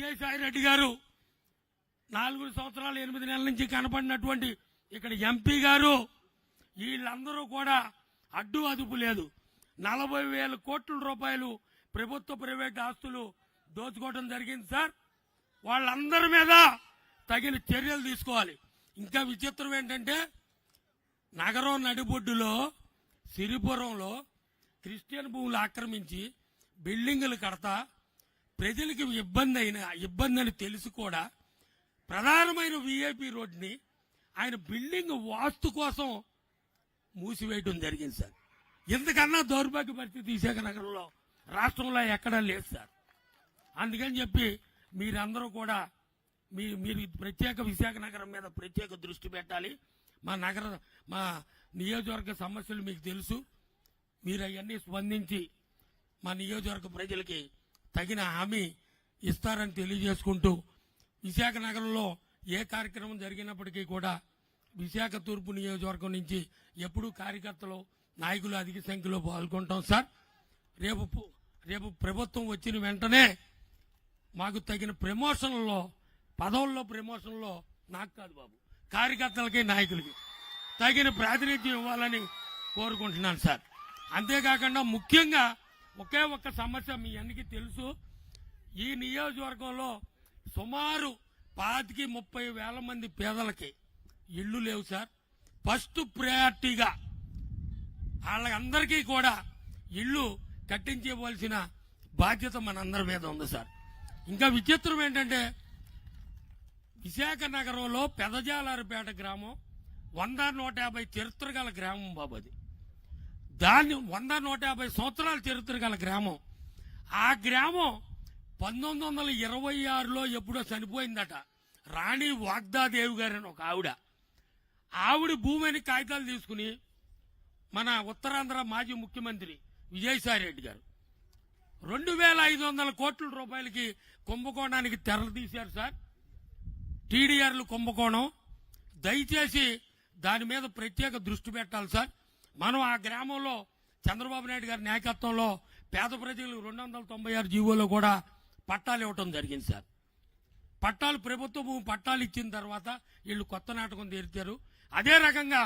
విజయసాయి రెడ్డి గారు నాలుగు సంవత్సరాలు ఎనిమిది నెలల నుంచి కనపడినటువంటి ఇక్కడ ఎంపీ గారు వీళ్ళందరూ కూడా అడ్డు అదుపు లేదు. నలభై వేల కోట్ల రూపాయలు ప్రభుత్వ ప్రైవేట్ ఆస్తులు దోచుకోవడం జరిగింది సార్. వాళ్ళందరి మీద తగిన చర్యలు తీసుకోవాలి. ఇంకా విచిత్రం ఏంటంటే నగరం నడిబొడ్డులో సిరిపురంలో క్రిస్టియన్ భూములు ఆక్రమించి బిల్డింగులు కడతా ప్రజలకు ఇబ్బంది అయిన ఇబ్బంది అని తెలిసి కూడా ప్రధానమైన విఐపి రోడ్ని ఆయన బిల్డింగ్ వాస్తు కోసం మూసివేయడం జరిగింది సార్. ఇంతకన్నా దౌర్భాగ్య పరిస్థితి విశాఖ నగరంలో రాష్ట్రంలో ఎక్కడా లేదు సార్. అందుకని చెప్పి మీరందరూ కూడా మీ మీరు ప్రత్యేక విశాఖ నగరం మీద ప్రత్యేక దృష్టి పెట్టాలి. మా నగర మా నియోజకవర్గ సమస్యలు మీకు తెలుసు. మీరు అవన్నీ స్పందించి మా నియోజకవర్గ ప్రజలకి తగిన హామీ ఇస్తారని తెలియజేసుకుంటూ విశాఖ నగరంలో ఏ కార్యక్రమం జరిగినప్పటికీ కూడా విశాఖ తూర్పు నియోజకవర్గం నుంచి ఎప్పుడూ కార్యకర్తలు నాయకులు అధిక సంఖ్యలో పాల్గొంటాం సార్. రేపు రేపు ప్రభుత్వం వచ్చిన వెంటనే మాకు తగిన ప్రమోషన్లో పదవుల్లో ప్రమోషన్లో నాకు కాదు బాబు కార్యకర్తలకి నాయకులకి తగిన ప్రాతినిధ్యం ఇవ్వాలని కోరుకుంటున్నాను సార్. అంతేకాకుండా ముఖ్యంగా ఒకే ఒక్క సమస్య మీ అందరికీ తెలుసు. ఈ నియోజకవర్గంలో సుమారు పాతికి ముప్పై వేల మంది పేదలకి ఇళ్ళు లేవు సార్. ఫస్ట్ ప్రయారిటీగా వాళ్ళందరికీ కూడా ఇల్లు కట్టించవలసిన బాధ్యత మనందరి మీద ఉంది సార్. ఇంకా విచిత్రం ఏంటంటే విశాఖ నగరంలో పెదజాలారుపేట గ్రామం వంద నూట యాభై చరిత్ర గల గ్రామం బాబు అది. దాన్ని వంద నూట యాభై సంవత్సరాల చరిత్ర గల గ్రామం. ఆ గ్రామం పంతొమ్మిది వందల ఇరవై ఆరులో ఎప్పుడో చనిపోయిందట. రాణి వాగ్దాదేవి గారని ఒక ఆవిడ. ఆవిడ భూమిని కాగితాలు తీసుకుని మన ఉత్తరాంధ్ర మాజీ ముఖ్యమంత్రి విజయసాయి రెడ్డి గారు. రెండు వేల ఐదు వందల కోట్ల రూపాయలకి కుంభకోణానికి తెరలు తీశారు సార్. టీడీఆర్లు కుంభకోణం. దయచేసి దాని మీద ప్రత్యేక దృష్టి పెట్టాలి సార్. మనం ఆ గ్రామంలో చంద్రబాబు నాయుడు గారి నాయకత్వంలో పేద ప్రజలకు రెండు వందల తొంభై ఆరు జీవోలో కూడా పట్టాలు ఇవ్వటం జరిగింది సార్. పట్టాలు ప్రభుత్వ భూమి పట్టాలు ఇచ్చిన తర్వాత వీళ్ళు కొత్త నాటకం తీరుతారు అదే రకంగా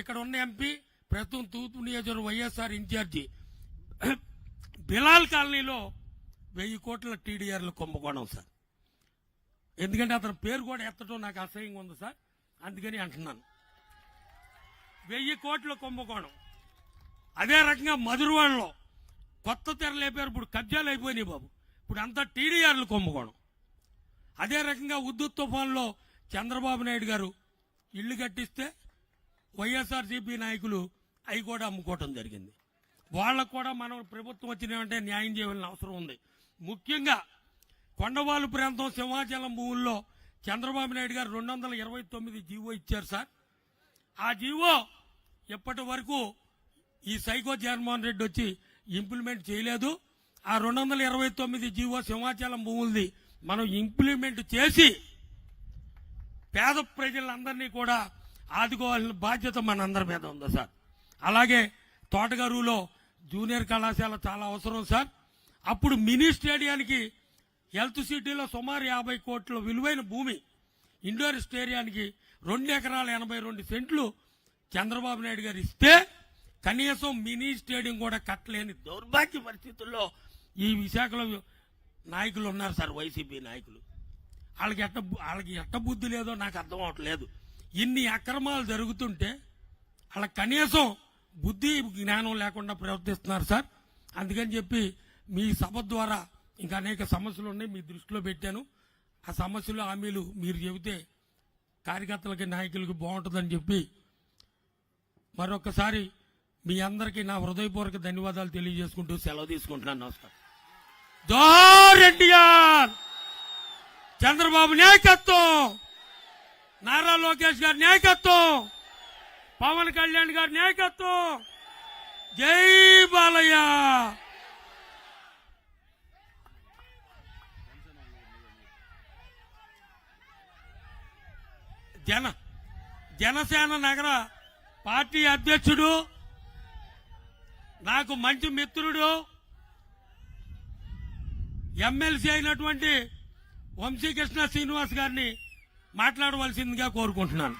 ఇక్కడ ఉన్న ఎంపీ ప్రస్తుతం తూర్పు నియోజకవర్గం వైఎస్ఆర్ ఇన్ఛార్జి బిలాల్ కాలనీలో వెయ్యి కోట్ల టీడీఆర్లు కుంభకోణం సార్. ఎందుకంటే అతని పేరు కూడా ఎత్తడం నాకు అసహ్యంగా ఉంది సార్. అందుకని అంటున్నాను. వెయ్యి కోట్ల కుంభకోణం. అదే రకంగా మధురవాడలో కొత్త తెర లేపారు. ఇప్పుడు కబ్జాలు అయిపోయినాయి బాబు. ఇప్పుడు అంతా టీడీఆర్లు కుంభకోణం. అదే రకంగా ఉద్దుత్ తుఫాన్లో చంద్రబాబు నాయుడు గారు ఇల్లు కట్టిస్తే వైఎస్ఆర్సీపీ నాయకులు అవి కూడా అమ్ముకోవటం జరిగింది. వాళ్ళకు కూడా మనం ప్రభుత్వం వచ్చిన న్యాయం చేయవలసిన అవసరం ఉంది. ముఖ్యంగా కొండవాళ్ళు ప్రాంతం సింహాచలం భూముల్లో చంద్రబాబు నాయుడు గారు రెండు వందల ఇరవై తొమ్మిది జీవో ఇచ్చారు సార్. ఆ జీవో ఎప్పటి వరకు ఈ సైకో జగన్మోహన్ రెడ్డి వచ్చి ఇంప్లిమెంట్ చేయలేదు. ఆ రెండు వందల ఇరవై తొమ్మిది జీవో సింహాచలం భూములది మనం ఇంప్లిమెంట్ చేసి పేద ప్రజలందరినీ కూడా ఆదుకోవాల్సిన బాధ్యత మనందరి మీద ఉంది సార్. అలాగే తోటగారులో జూనియర్ కళాశాల చాలా అవసరం సార్. అప్పుడు మినీ స్టేడియానికి హెల్త్ సిటీలో సుమారు యాభై కోట్ల విలువైన భూమి ఇండోర్ స్టేడియానికి రెండు ఎకరాల ఎనభై రెండు సెంట్లు చంద్రబాబు నాయుడు గారు ఇస్తే కనీసం మినీ స్టేడియం కూడా కట్టలేని దౌర్భాగ్య పరిస్థితుల్లో ఈ విశాఖలో నాయకులు ఉన్నారు సార్ వైసీపీ నాయకులు. వాళ్ళకి ఎట్ట వాళ్ళకి ఎట్ట బుద్ధి లేదో నాకు అర్థం అవట్లేదు. ఇన్ని అక్రమాలు జరుగుతుంటే వాళ్ళకి కనీసం బుద్ధి జ్ఞానం లేకుండా ప్రవర్తిస్తున్నారు సార్. అందుకని చెప్పి మీ సభ ద్వారా ఇంకా అనేక సమస్యలు ఉన్నాయి మీ దృష్టిలో పెట్టాను. ఆ సమస్యలు హామీలు మీరు చెబితే కార్యకర్తలకి నాయకులకి బాగుంటుందని చెప్పి మరొకసారి మీ అందరికీ నా హృదయపూర్వక ధన్యవాదాలు తెలియజేసుకుంటూ సెలవు తీసుకుంటున్నాను. నమస్కారం. జోహార్ ఎన్టీఆర్! చంద్రబాబు నాయకత్వం! నారా లోకేష్ గారి నాయకత్వం! పవన్ కళ్యాణ్ గారి నాయకత్వం! జై బాలయ్య! జన జనసేన నగర పార్టీ అధ్యక్షుడు నాకు మంచి మిత్రుడు ఎమ్మెల్సీ అయినటువంటి వంశీకృష్ణ శ్రీనివాస్ గారిని మాట్లాడవలసిందిగా కోరుకుంటున్నాను.